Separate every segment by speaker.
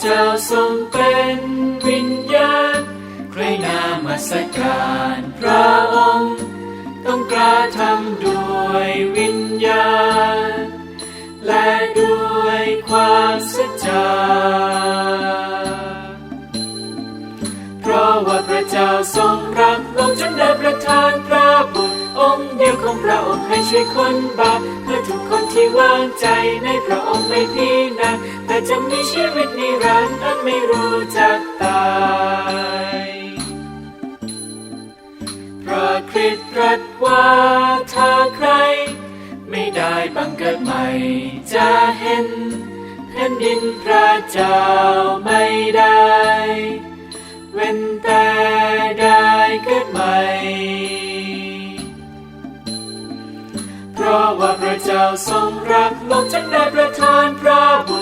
Speaker 1: เจ้าทรงเป็นวิญญาณใครนามาสการพระองค์ ต้องกระทำด้วยวิญญาณ และด้วยความสัจจาเพราะว่าพระเจ้าทรงรักลกจนได้ประทานพระบุตรองค์เดียวของพระองค์ให้ช่วยคนบาปเพื่อทุกคนที่วางใจในพระองค์ไม่พินาศแต่จะมีชีวิต จักตายพระคริสต์ตรัสว่าถ้าใคร ไม่ได้บังเกิดใหม่จะเห็นแผ่นดินพระเจ้าไม่ได้ เว้นแต่ได้เกิดใหม่ เพราะว่าพระเจ้าทรงรักโลกจนได้ประทานพระบุตร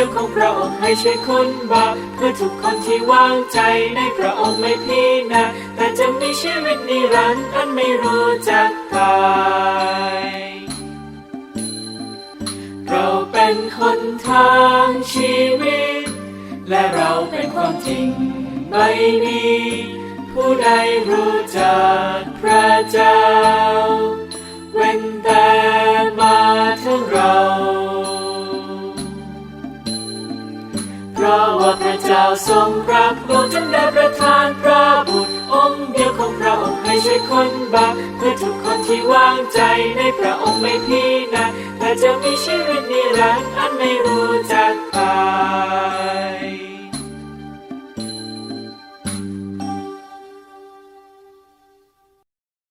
Speaker 1: ยวของพระองค์ให้ช่วยคนบาปเพื่อทุกคนที่วางใจในพระองค์ไม่พินาศแต่จะมีชีวิตนิรันดร์อันไม่รู้จักตายเราเป็นหนทางชีวิต และเราเป็นความจริงไม่มีผู้ใดรู้จักพระเจ้า เพราะว่าพระเจ้าทรงรักบุตรจนได้ประทานพระบุตรองค์เดียวของพระองค์ให้ช่วยคนบาปเพื่อทุกคนที่วางใจในพระองค์ไม่พินาศแต่จะมีชีวิตนิรันดร์อันไม่รู้